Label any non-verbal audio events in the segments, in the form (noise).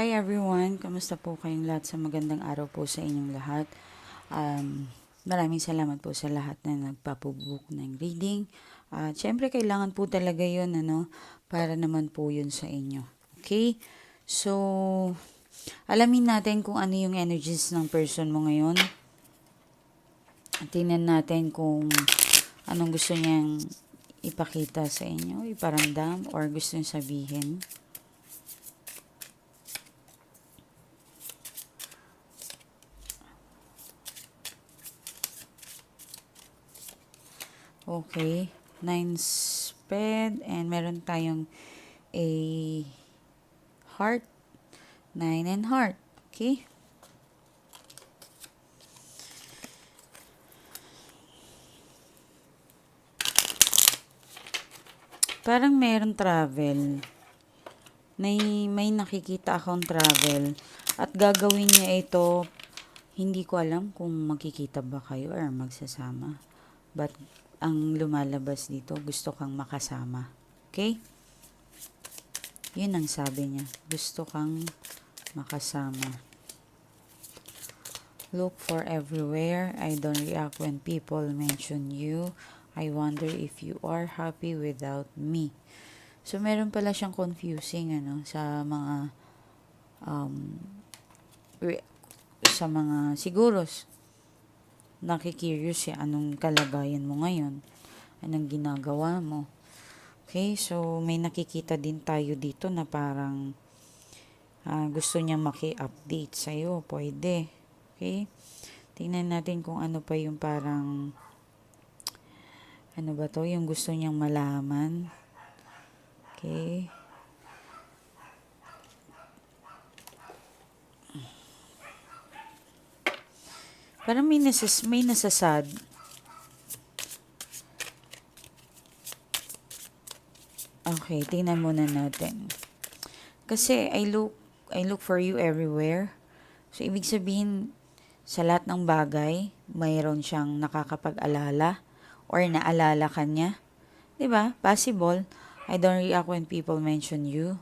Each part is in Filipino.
Hi everyone! Kamusta po kayong lahat sa magandang araw po sa inyong lahat? Um, maraming salamat po sa lahat na nagpapabook ng reading. At syempre kailangan po talaga yun ano, para naman po yun sa inyo. Okay? So, alamin natin kung ano yung energies ng person mo ngayon. Tingnan natin kung anong gusto niyang ipakita sa inyo, iparamdam, or gusto niyang sabihin. Okay. Nine spade. And meron tayong a heart. Nine and heart. Okay. Parang meron travel. May, may nakikita akong travel. At gagawin niya ito, hindi ko alam kung magkikita ba kayo or magsasama. But ang lumalabas dito, gusto kang makasama. Okay? Yun ang sabi niya. Gusto kang makasama. Look for everywhere. I don't react when people mention you. I wonder if you are happy without me. So, meron pala siyang confusing, ano, sa mga, um, re- sa mga, siguro, nakikurious siya anong kalagayan mo ngayon, anong ginagawa mo. Okay, so may nakikita din tayo dito na parang ah, gusto niya maki-update sa'yo, pwede. Okay, tingnan natin kung ano pa yung parang, ano ba to, yung gusto niyang malaman. Okay. Parang may, nasas, may nasasad. Okay, tingnan muna natin. Kasi I look I look for you everywhere. So ibig sabihin sa lahat ng bagay, mayroon siyang nakakapag-alala or naalala ka niya. ba? Possible. I don't react when people mention you.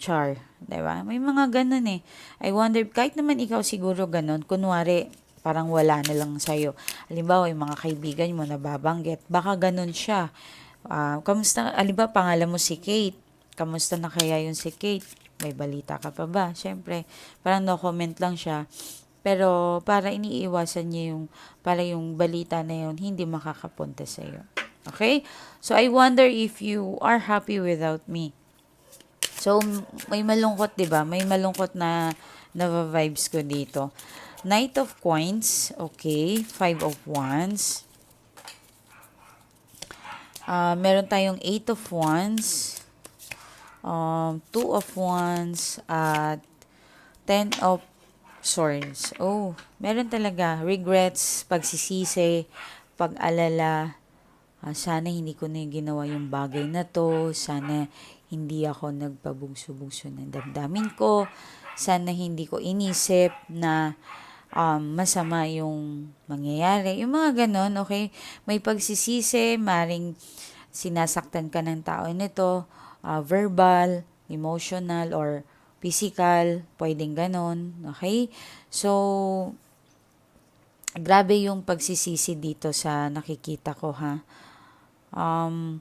Char, ba? May mga ganun eh. I wonder kahit naman ikaw siguro ganun, kunwari parang wala na lang sa'yo. Halimbawa, yung mga kaibigan mo nababanggit, baka ganun siya. Ah, kamusta, halimbawa, pangalan mo si Kate. Kamusta na kaya yung si Kate? May balita ka pa ba? Siyempre, parang no comment lang siya. Pero para iniiwasan niya yung, para yung balita na yun, hindi makakapunta sa'yo. Okay? So, I wonder if you are happy without me. So, may malungkot, 'di ba? May malungkot na na vibes ko dito. Knight of Coins, okay. Five of Wands. Ah, meron tayong Eight of Wands. Um, Two of Wands at Ten of Swords. Oh, meron talaga regrets, pagsisisi, pag-alala. Ah, sana hindi ko na ginawa yung bagay na to. Sana hindi ako nagpabugso-bugso ng damdamin ko. Sana hindi ko inisip na um, masama yung mangyayari. Yung mga ganon, okay? May pagsisisi, maring sinasaktan ka ng tao nito, ah, verbal, emotional, or physical, pwedeng ganon, okay? So, grabe yung pagsisisi dito sa nakikita ko, ha? Um,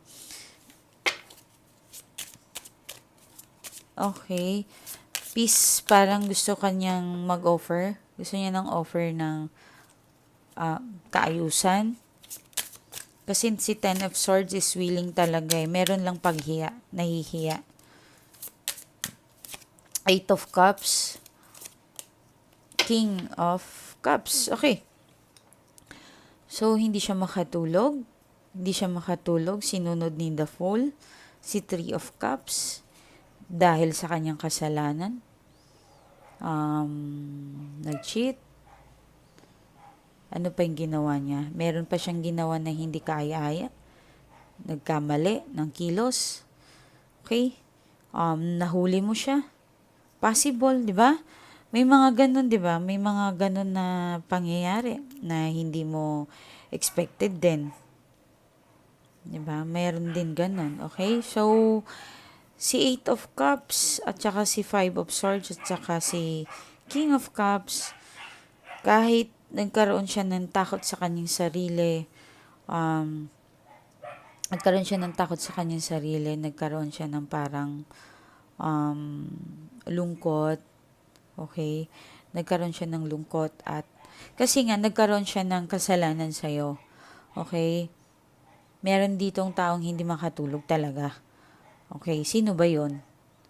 okay. Peace, parang gusto kanyang mag-offer. Gusto niya ng offer ng ah, kaayusan. Kasi si Ten of Swords is willing talaga eh. Meron lang paghiya, nahihiya. Eight of Cups. King of Cups. Okay. So, hindi siya makatulog. Hindi siya makatulog. Sinunod ni The Fool. Si Three of Cups. Dahil sa kanyang kasalanan. Um, nag-cheat. Ano pa yung ginawa niya? Meron pa siyang ginawa na hindi kaaya-aya. Nagkamali ng kilos. Okay? Um, nahuli mo siya. Possible, di ba? May mga ganun, di ba? May mga ganun na pangyayari na hindi mo expected din. Di ba? Meron din ganun. Okay? So, si Eight of Cups, at saka si Five of Swords, at saka si King of Cups, kahit nagkaroon siya ng takot sa kanyang sarili, um, nagkaroon siya ng takot sa kanyang sarili, nagkaroon siya ng parang um, lungkot, okay? Nagkaroon siya ng lungkot at kasi nga nagkaroon siya ng kasalanan sa'yo, okay? Meron ditong taong hindi makatulog talaga. Okay, sino ba yon?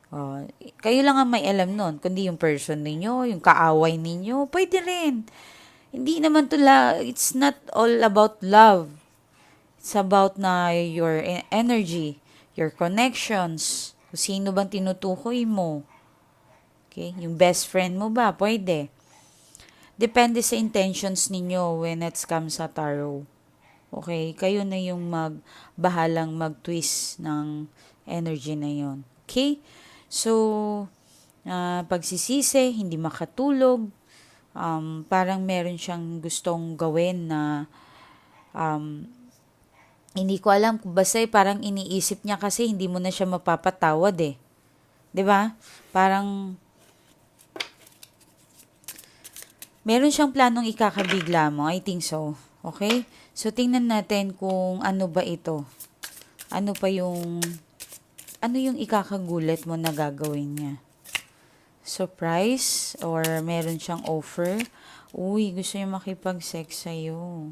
Oh, kayo lang ang may alam nun, kundi yung person ninyo, yung kaaway ninyo, pwede rin. Hindi naman to la, it's not all about love. It's about na your e- energy, your connections, kung sino bang tinutukoy mo. Okay, yung best friend mo ba, pwede. Depende sa intentions ninyo when it comes sa tarot. Okay, kayo na yung magbahalang mag-twist ng energy na yon. Okay? So, uh, pagsisisi, hindi makatulog, um, parang meron siyang gustong gawin na um, hindi ko alam, basta eh, parang iniisip niya kasi hindi mo na siya mapapatawad eh. 'Di ba? Parang meron siyang planong ikakabigla mo. I think so. Okay? So, tingnan natin kung ano ba ito. Ano pa yung, ano yung ikakagulat mo na gagawin niya. Surprise? Or meron siyang offer? Uy, gusto niya makipag-sex sa'yo.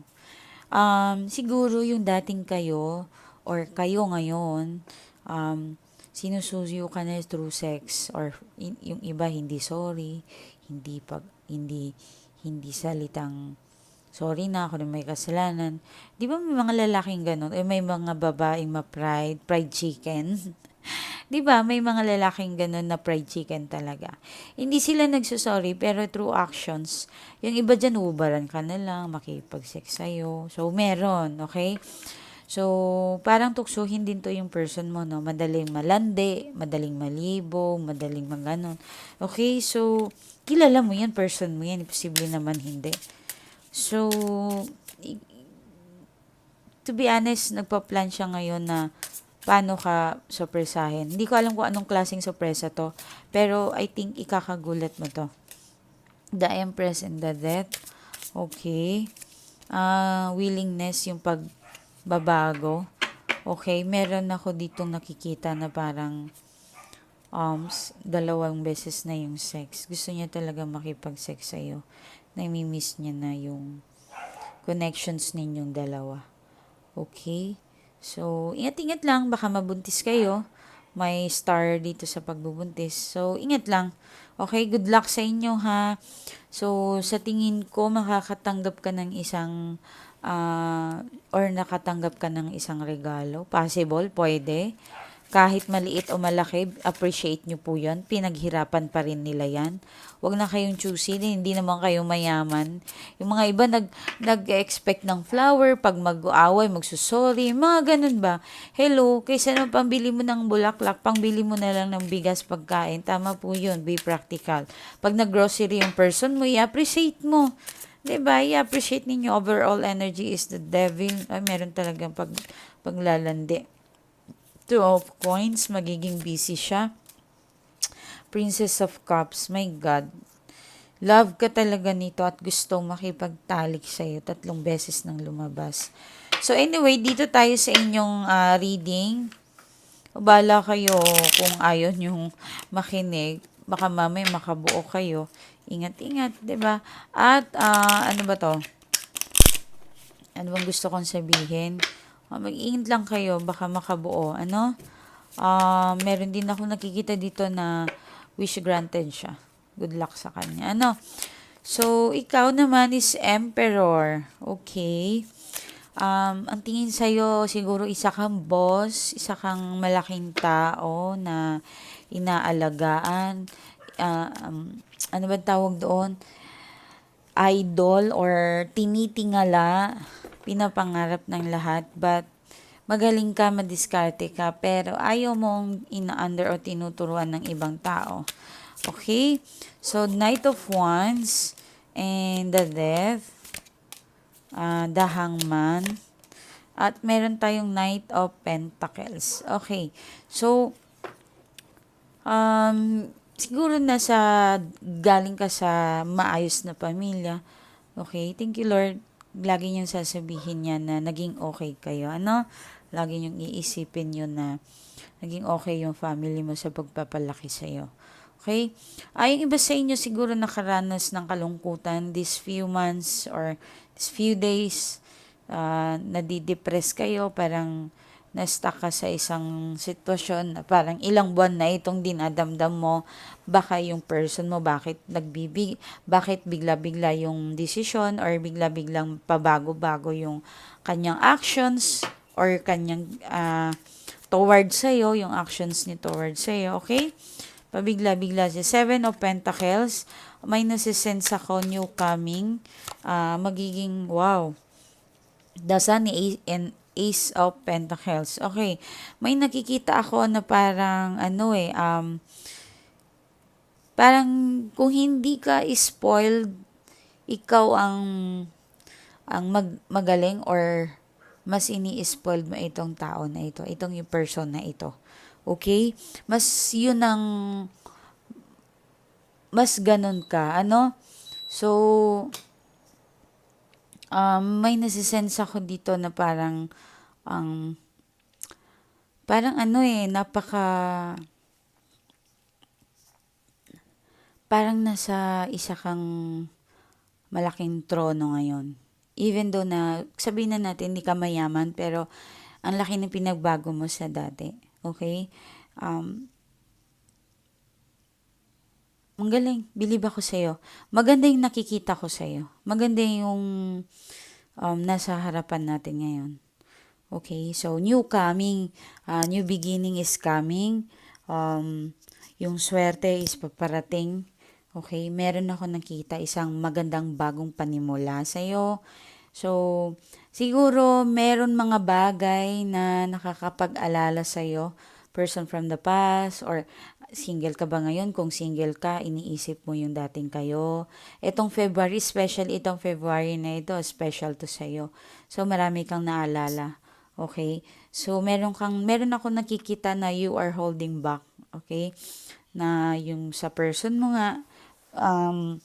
Um, siguro yung dating kayo, or kayo ngayon, um, sinusuyo ka na through sex or in, yung iba hindi sorry, hindi pag hindi hindi salitang sorry na ako na may kasalanan. Di ba may mga lalaking ganun? Eh, may mga babaeng ma-pride, pride chicken. (laughs) (laughs) Di ba? May mga lalaking ganun na pride chicken talaga. Hindi sila nagsusorry, pero through actions, yung iba dyan, ubaran ka na lang, makipag-sex sa'yo. So, meron, okay? So, parang tuksuhin din to yung person mo, no? Madaling malandi, madaling malibo, madaling maganon. Okay, so, kilala mo yan, person mo yan. Imposible naman hindi. So, to be honest, nagpa-plan siya ngayon na paano ka sorpresahin. Hindi ko alam kung anong klaseng sorpresa to, pero I think ikakagulat mo to. The Empress and the Death. Okay. Uh, willingness, yung pag babago. Okay, meron ako ditong nakikita na parang um, dalawang beses na yung sex. Gusto niya talaga makipag-sex sa'yo. Namimiss niya na yung connections ninyong dalawa. Okay? So, ingat-ingat lang. Baka mabuntis kayo. May star dito sa pagbubuntis. So, ingat lang. Okay, good luck sa inyo ha. So, sa tingin ko, makakatanggap ka ng isang uh, or nakatanggap ka ng isang regalo. Possible, pwede. Kahit maliit o malaki, appreciate nyo po yon Pinaghirapan pa rin nila yan. Huwag na kayong choosy, hindi naman kayo mayaman. Yung mga iba nag, nag-expect ng flower, pag mag-aaway, magsusorry, mga ganun ba? Hello, kaysa na pambili mo ng bulaklak, pangbili mo na lang ng bigas pagkain. Tama po yun, be practical. Pag nag-grocery yung person mo, i-appreciate mo. Diba? I-appreciate ninyo overall energy is the devil. Ay, meron talagang pag, paglalandi. Two of coins, magiging busy siya. Princess of Cups, my God. Love ka talaga nito at gustong makipagtalik sa'yo. Tatlong beses nang lumabas. So anyway, dito tayo sa inyong uh, reading. Bala kayo kung ayaw nyong makinig. Baka mamay makabuo kayo. Ingat-ingat, ba? At uh, ano ba 'to? Ano bang gusto kong sabihin? Uh, mag-ingat lang kayo, baka makabuo. Ano? Uh, meron din ako nakikita dito na wish granted siya. Good luck sa kanya. Ano? So, ikaw naman is emperor. Okay. Um, ang tingin sa'yo, siguro isa kang boss, isa kang malaking tao na inaalagaan. Uh, um, ano ba tawag doon? Idol or tinitingala, pinapangarap ng lahat, but magaling ka, madiskarte ka, pero ayaw mong ina-under o tinuturuan ng ibang tao. Okay? So, Knight of Wands and the Death, uh, the Hangman, at meron tayong Knight of Pentacles. Okay. So, Um, siguro nasa galing ka sa maayos na pamilya. Okay? Thank you, Lord. Lagi niyong sasabihin niya na naging okay kayo. Ano? Lagi niyong iisipin yun na naging okay yung family mo sa pagpapalaki sa'yo. Okay? Ay, yung iba sa inyo siguro nakaranas ng kalungkutan these few months or these few days. Uh, nadidepress kayo, parang na-stuck ka sa isang sitwasyon na parang ilang buwan na itong dinadamdam mo, baka yung person mo, bakit nagbibig, bakit bigla-bigla yung decision or bigla-biglang pabago-bago yung kanyang actions or kanyang uh, towards sa'yo, yung actions ni towards sa'yo, okay? Pabigla-bigla si Seven of Pentacles, may nasisense ako new coming, uh, magiging, wow, the sun and Ace of Pentacles. Okay. May nakikita ako na parang ano eh, um, parang kung hindi ka spoiled, ikaw ang ang mag, magaling or mas ini-spoiled mo itong tao na ito, itong yung person na ito. Okay? Mas yun ang mas ganun ka, ano? So, um, may nasisense ako dito na parang ang um, parang ano eh, napaka parang nasa isa kang malaking trono ngayon. Even though na, sabihin na natin, hindi ka mayaman, pero ang laki ng pinagbago mo sa dati. Okay? Um, ang galing. Believe ako sa'yo. Maganda yung nakikita ko sa'yo. Maganda yung um, nasa harapan natin ngayon. Okay, so new coming, uh, new beginning is coming. Um, yung swerte is paparating. Okay, meron ako nakita isang magandang bagong panimula sa iyo. So, siguro meron mga bagay na nakakapag-alala sa iyo, person from the past or single ka ba ngayon? Kung single ka, iniisip mo yung dating kayo. Itong February, special itong February na ito, special to sa'yo. So, marami kang naalala. Okay? So, meron kang, meron ako nakikita na you are holding back. Okay? Na yung sa person mo nga, um,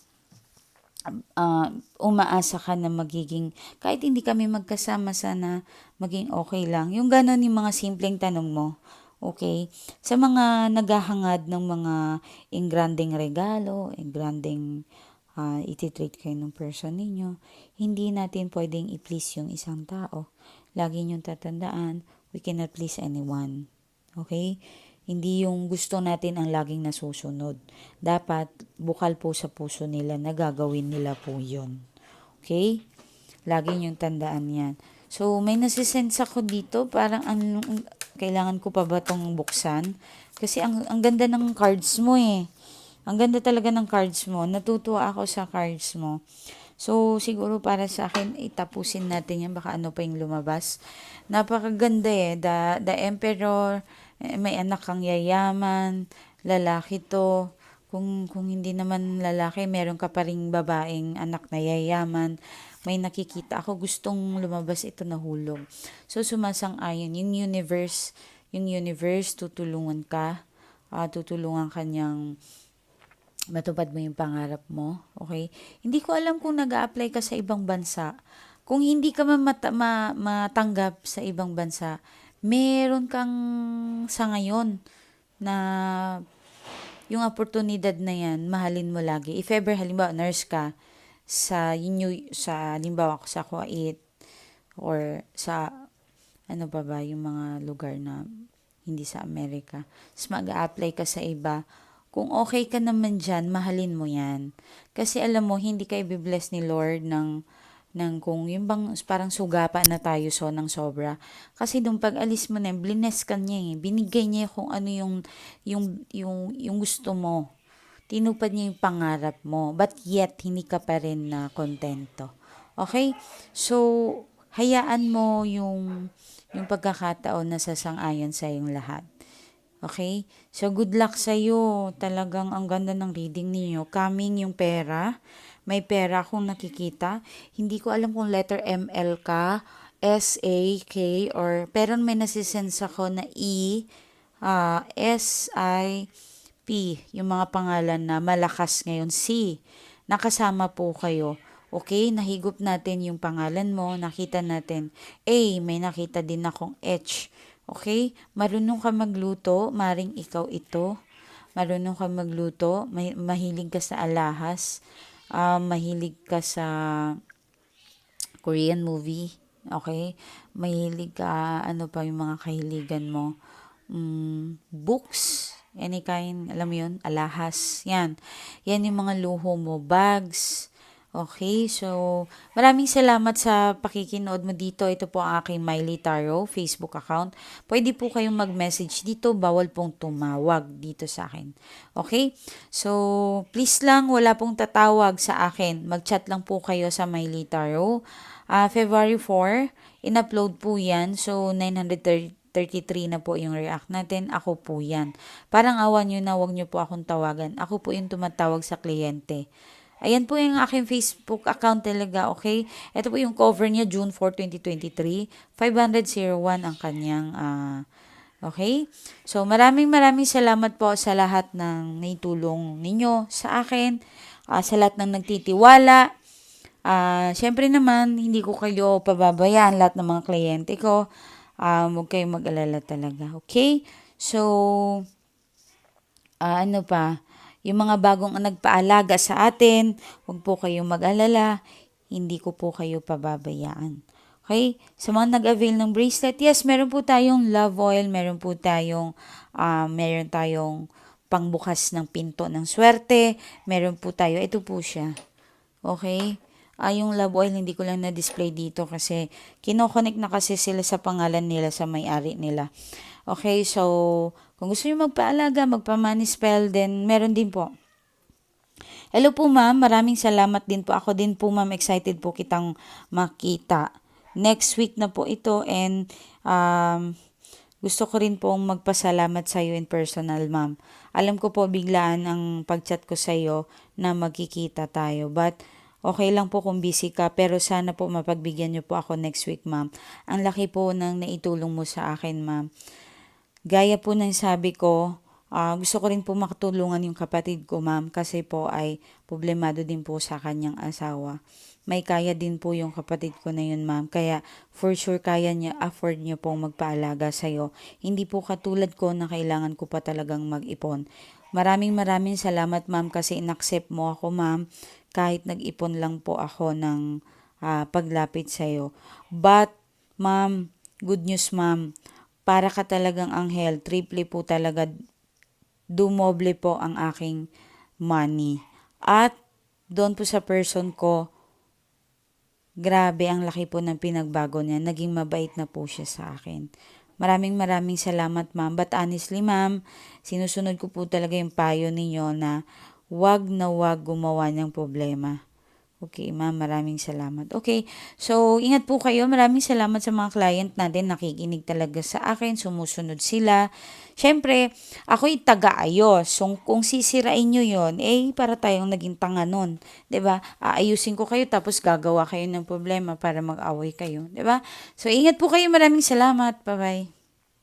uh, umaasa ka na magiging, kahit hindi kami magkasama sana, maging okay lang. Yung gano'n yung mga simpleng tanong mo. Okay? Sa mga naghahangad ng mga ingranding regalo, ingranding uh, ititreat kayo ng person ninyo, hindi natin pwedeng i-please yung isang tao. Lagi niyong tatandaan, we cannot please anyone. Okay? Hindi yung gusto natin ang laging nasusunod. Dapat bukal po sa puso nila na gagawin nila po yun. Okay? Lagi niyong tandaan yan. So, may nasisense ako dito. Parang ang, kailangan ko pa ba itong buksan? Kasi ang, ang ganda ng cards mo eh. Ang ganda talaga ng cards mo. Natutuwa ako sa cards mo. So, siguro para sa akin, itapusin natin yan. Baka ano pa yung lumabas. Napakaganda eh. The, the Emperor, eh, may anak kang yayaman, lalaki to. Kung, kung hindi naman lalaki, meron ka pa ring babaeng anak na yayaman. May nakikita ako, gustong lumabas ito na hulog. So, sumasang-ayon. Yung universe, yung universe, tutulungan ka. Uh, tutulungan kanyang matupad mo yung pangarap mo, okay? Hindi ko alam kung nag apply ka sa ibang bansa. Kung hindi ka man mat- ma- matanggap sa ibang bansa, meron kang sa ngayon na yung oportunidad na yan, mahalin mo lagi. If ever, halimbawa, nurse ka, sa inyo, sa, halimbawa, sa Kuwait, or sa, ano pa ba, yung mga lugar na hindi sa Amerika. Tapos mag-a-apply ka sa iba, kung okay ka naman dyan, mahalin mo yan. Kasi alam mo, hindi ka i-bless ni Lord ng, ng kung yung bang parang sugapa na tayo so ng sobra. Kasi nung pag-alis mo na, blines ka niya eh. Binigay niya kung ano yung, yung, yung, yung gusto mo. Tinupad niya yung pangarap mo. But yet, hindi ka pa rin na kontento. Okay? So, hayaan mo yung, yung pagkakataon na sasang-ayon sa yung lahat. Okay? So, good luck sa iyo. Talagang ang ganda ng reading niyo. Coming yung pera. May pera akong nakikita. Hindi ko alam kung letter ML ka, S, A, K, or, pero may nasisense ako na E, uh, S, I, P, yung mga pangalan na malakas ngayon. C, nakasama po kayo. Okay, nahigop natin yung pangalan mo, nakita natin. A, may nakita din akong H. Okay, marunong ka magluto, maring ikaw ito. Marunong ka magluto, may, mahilig ka sa alahas, ah, mahilig ka sa Korean movie. Okay? Mahilig ka, ano pa yung mga kahiligan mo. Mm, books, any kind, alam mo yun, alahas. Yan. Yan yung mga luho mo. Bags. Okay, so maraming salamat sa pakikinood mo dito. Ito po ang aking Miley Taro Facebook account. Pwede po kayong mag-message dito. Bawal pong tumawag dito sa akin. Okay? So, please lang, wala pong tatawag sa akin. Mag-chat lang po kayo sa Miley Taro. Ah, February 4, in-upload po yan. So, 933 na po yung react natin. Ako po yan. Parang awan nyo na, wag nyo po akong tawagan. Ako po yung tumatawag sa kliyente. Ayan po yung aking Facebook account talaga, okay? Ito po yung cover niya, June 4, 2023. 501 ang kanyang, ah, okay? So, maraming maraming salamat po sa lahat ng naitulong ninyo sa akin, ah, sa lahat ng nagtitiwala. Ah, Siyempre naman, hindi ko kayo pababayaan lahat ng mga kliyente ko. Um, huwag kayong mag-alala talaga, okay? So, ah, ano pa, yung mga bagong nagpaalaga sa atin, huwag po kayong mag-alala, hindi ko po kayo pababayaan. Okay? Sa mga nag-avail ng bracelet, yes, meron po tayong love oil, meron po tayong, ah, meron tayong pangbukas ng pinto ng swerte, meron po tayo, ito po siya. Okay? Ah, yung love oil, hindi ko lang na-display dito kasi kinoconnect na kasi sila sa pangalan nila, sa may-ari nila. Okay, so, kung gusto nyo magpaalaga, magpa-money spell, then meron din po. Hello po ma'am, maraming salamat din po. Ako din po ma'am, excited po kitang makita. Next week na po ito and um, gusto ko rin pong magpasalamat sa iyo in personal ma'am. Alam ko po biglaan ang pagchat ko sa iyo na magkikita tayo but Okay lang po kung busy ka, pero sana po mapagbigyan niyo po ako next week, ma'am. Ang laki po ng naitulong mo sa akin, ma'am. Gaya po ng sabi ko, ah, gusto ko rin po makatulungan yung kapatid ko, ma'am, kasi po ay problemado din po sa kanyang asawa. May kaya din po yung kapatid ko na yun, ma'am. Kaya for sure kaya niya, afford niya pong magpaalaga sa'yo. Hindi po katulad ko na kailangan ko pa talagang mag-ipon. Maraming maraming salamat, ma'am, kasi inaccept mo ako, ma'am kahit nag-ipon lang po ako ng ah, paglapit sa iyo. But, ma'am, good news ma'am, para ka talagang anghel, triple po talaga, dumoble po ang aking money. At, doon po sa person ko, grabe ang laki po ng pinagbago niya. Naging mabait na po siya sa akin. Maraming maraming salamat ma'am. But honestly ma'am, sinusunod ko po talaga yung payo ninyo na wag na wag gumawa ng problema. Okay, ma'am, maraming salamat. Okay, so ingat po kayo. Maraming salamat sa mga client natin. Nakikinig talaga sa akin. Sumusunod sila. Siyempre, ako'y taga-ayos. So, kung sisirain nyo yon eh, para tayong naging tanga nun. ba diba? Aayusin ko kayo tapos gagawa kayo ng problema para mag-away kayo. ba diba? So, ingat po kayo. Maraming salamat. Bye-bye.